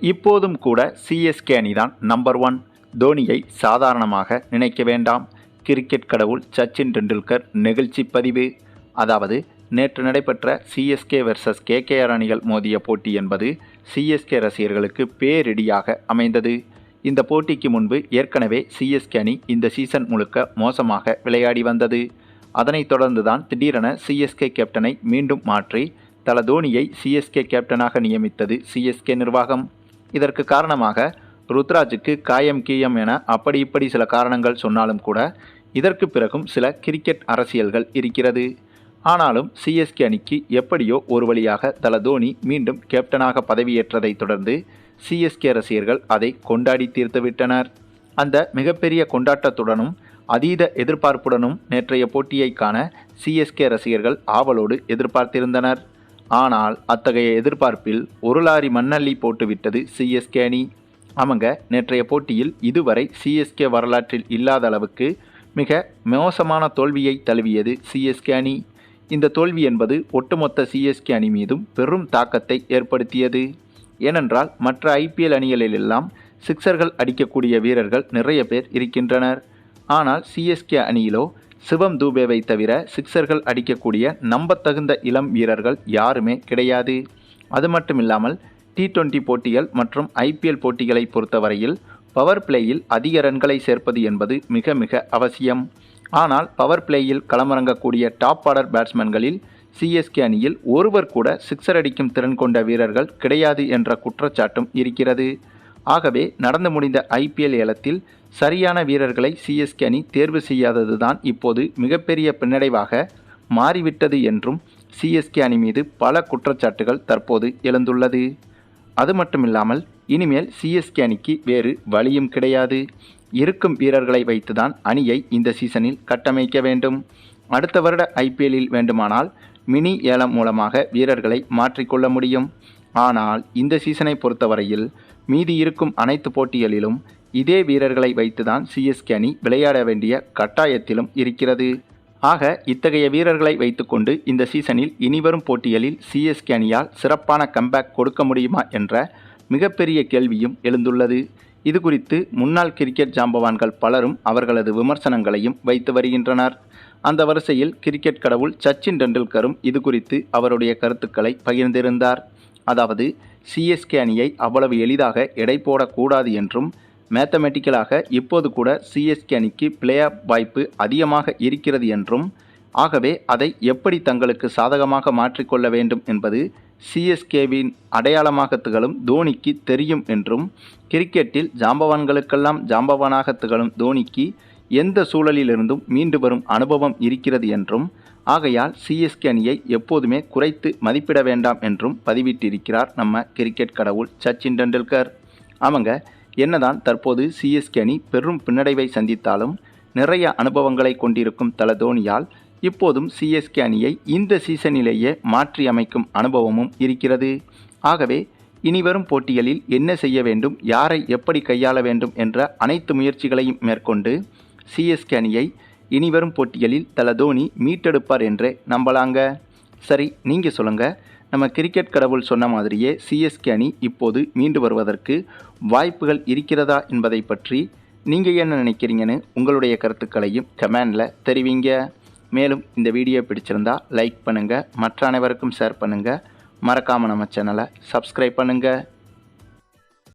இப்போதும் கூட CSK அணிதான் number one தோனியை சாதாரணமாக நினைக்க வேண்டாம். கிரிக்கெட் கடவுள் சச்சின் டெண்டுல்கர் நெகிழ்ச்சி பதிவு. அதாவது நேற்று நடைபெற்ற சிஎஸ்கே வெர்சஸ் கேகேஆர் அணிகள் மோதிய போட்டி என்பது சிஎஸ்கே ரசிகர்களுக்கு பேரிடியாக அமைந்தது. இந்த போட்டிக்கு முன்பு ஏற்கனவே சிஎஸ்கே அணி இந்த சீசன் முழுக்க மோசமாக விளையாடி வந்தது. அதனைத் தொடர்ந்துதான் திடீரென சிஎஸ்கே கேப்டனை மீண்டும் மாற்றி தல தோனியை சிஎஸ்கே கேப்டனாக நியமித்தது சிஎஸ்கே நிர்வாகம். இதற்கு காரணமாக ருத்ராஜுக்கு காயம் கீயம் என அப்படி இப்படி சில காரணங்கள் சொன்னாலும் கூட இதற்கு பிறகும் சில கிரிக்கெட் அரசியல்கள் இருக்கிறது. ஆனாலும் சிஎஸ்கே அணிக்கு எப்படியோ ஒரு வழியாக தல தோனி மீண்டும் கேப்டனாக பதவியேற்றதைத் தொடர்ந்து சிஎஸ்கே ரசிகர்கள் அதை கொண்டாடி தீர்த்துவிட்டனர் அந்த மிகப்பெரிய கொண்டாட்டத்துடனும் அதீத எதிர்பார்ப்புடனும் நேற்றைய போட்டியை காண சிஎஸ்கே ரசிகர்கள் ஆவலோடு எதிர்பார்த்திருந்தனர். ஆனால் அத்தகைய எதிர்பார்ப்பில் ஒரு லாரி மண்ணள்ளி போட்டுவிட்டது சிஎஸ்கே அணி. அவங்க நேற்றைய போட்டியில் இதுவரை சிஎஸ்கே வரலாற்றில் இல்லாத அளவுக்கு மிக மோசமான தோல்வியை தழுவியது சிஎஸ்கே அணி. இந்த தோல்வி என்பது ஒட்டுமொத்த சிஎஸ்கே அணி மீதும் பெரும் தாக்கத்தை ஏற்படுத்தியது. ஏனென்றால் மற்ற ஐபிஎல் அணிகளிலெல்லாம் சிக்சர்கள் அடிக்கக்கூடிய வீரர்கள் நிறைய பேர் இருக்கின்றனர். ஆனால் சிஎஸ்கே அணியிலோ சிவம் தூபேவை தவிர சிக்சர்கள் அடிக்கக்கூடிய நம்பத்தகுந்த இளம் வீரர்கள் யாருமே கிடையாது. அது மட்டுமில்லாமல் டி டுவெண்ட்டி போட்டிகள் மற்றும் ஐபிஎல் போட்டிகளை பொறுத்தவரையில் பவர் பிளேயில் அதிக ரன்களை சேர்ப்பது என்பது மிக மிக அவசியம். ஆனால் பவர் பிளேயில் களமிறங்கக்கூடிய டாப் ஆர்டர் பேட்ஸ்மேன்களில் சிஎஸ்கே அணியில் ஒருவர் கூட சிக்ஸர் அடிக்கும் திறன் கொண்ட வீரர்கள் கிடையாது என்ற குற்றச்சாட்டும் இருக்கிறது. ஆகவே நடந்து முடிந்த ஐபிஎல் ஏலத்தில் சரியான வீரர்களை சிஎஸ்கே அணி தேர்வு செய்யாததுதான் இப்போது மிகப்பெரிய பின்னடைவாக மாறிவிட்டது என்றும் சிஎஸ்கே அணி மீது பல குற்றச்சாட்டுகள் தற்போது எழுந்துள்ளது. அது மட்டுமில்லாமல் இனிமேல் சிஎஸ்கே அணிக்கு வேறு வழியும் கிடையாது. இருக்கும் வீரர்களை வைத்துதான் அணியை இந்த சீசனில் கட்டமைக்க வேண்டும். அடுத்த வருட ஐபிஎல்லில் வேண்டுமானால் மினி ஏலம் மூலமாக வீரர்களை மாற்றிக்கொள்ள முடியும். ஆனால் இந்த சீசனை பொறுத்தவரையில் மீதி இருக்கும் அனைத்து போட்டிகளிலும் இதே வீரர்களை வைத்துதான் சிஎஸ்கே அணி விளையாட வேண்டிய கட்டாயத்திலும் இருக்கிறது. ஆக இத்தகைய வீரர்களை வைத்துக்கொண்டு இந்த சீசனில் இனிவரும் போட்டிகளில் சிஎஸ்கே அணியால் சிறப்பான கம்பேக் கொடுக்க முடியுமா என்ற மிகப்பெரிய கேள்வியும் எழுந்துள்ளது. இது குறித்து முன்னாள் கிரிக்கெட் ஜாம்பவான்கள் பலரும் அவர்களது விமர்சனங்களையும் வைத்து வருகின்றனர். அந்த வரிசையில் கிரிக்கெட் கடவுள் சச்சின் டெண்டுல்கரும் இது குறித்து அவருடைய கருத்துக்களை பகிர்ந்திருந்தார். அதாவது சிஎஸ்கே அணியை அவ்வளவு எளிதாக எடை போடக்கூடாது என்றும் மேத்தமெட்டிக்கலாக இப்போது கூட சிஎஸ்கே அணிக்கு பிளே ஆஃப் வாய்ப்பு அதிகமாக இருக்கிறது என்றும் ஆகவே அதை எப்படி தங்களுக்கு சாதகமாக மாற்றிக்கொள்ள வேண்டும் என்பது சிஎஸ்கேவின் அடையாளமாக திகழும் தோனிக்கு தெரியும் என்றும் கிரிக்கெட்டில் ஜாம்பவான்களுக்கெல்லாம் ஜாம்பவானாக திகழும் தோனிக்கு எந்த சூழலிலிருந்தும் மீண்டு வரும் அனுபவம் இருக்கிறது என்றும் ஆகையால் சிஎஸ்கே அணியை எப்போதுமே குறைத்து மதிப்பிட வேண்டாம் என்றும் பதிவிட்டிருக்கிறார் நம்ம கிரிக்கெட் கடவுள் சச்சின் டெண்டுல்கர். அவங்க என்னதான் தற்போது சிஎஸ்கே அணி பெரும் பின்னடைவை சந்தித்தாலும் நிறைய அனுபவங்களை கொண்டிருக்கும் தல தோனியால் இப்போதும் சிஎஸ்கே அணியை இந்த சீசனிலேயே மாற்றி அமைக்கும் அனுபவமும் இருக்கிறது. ஆகவே இனிவரும் போட்டிகளில் என்ன செய்ய வேண்டும் யாரை எப்படி கையாள வேண்டும் என்ற அனைத்து முயற்சிகளையும் மேற்கொண்டு சிஎஸ்கே அணியை இனிவரும் போட்டிகளில் தல தோனி மீட்டெடுப்பார் என்றே நம்பலாங்க. சரி நீங்கள் சொல்லுங்கள் நம்ம கிரிக்கெட் கடவுள் சொன்ன மாதிரியே சிஎஸ்கே அணி இப்போது மீண்டு வருவதற்கு வாய்ப்புகள் இருக்கிறதா என்பதை பற்றி நீங்கள் என்ன நினைக்கிறீங்கன்னு உங்களுடைய கருத்துக்களையும் கமெண்டில் தெரிவிங்க. மேலும் இந்த வீடியோ பிடிச்சிருந்தா லைக் பண்ணுங்கள் மற்ற அனைவருக்கும் ஷேர் பண்ணுங்கள் மறக்காமல் நம்ம சேனலை சப்ஸ்கிரைப் பண்ணுங்கள்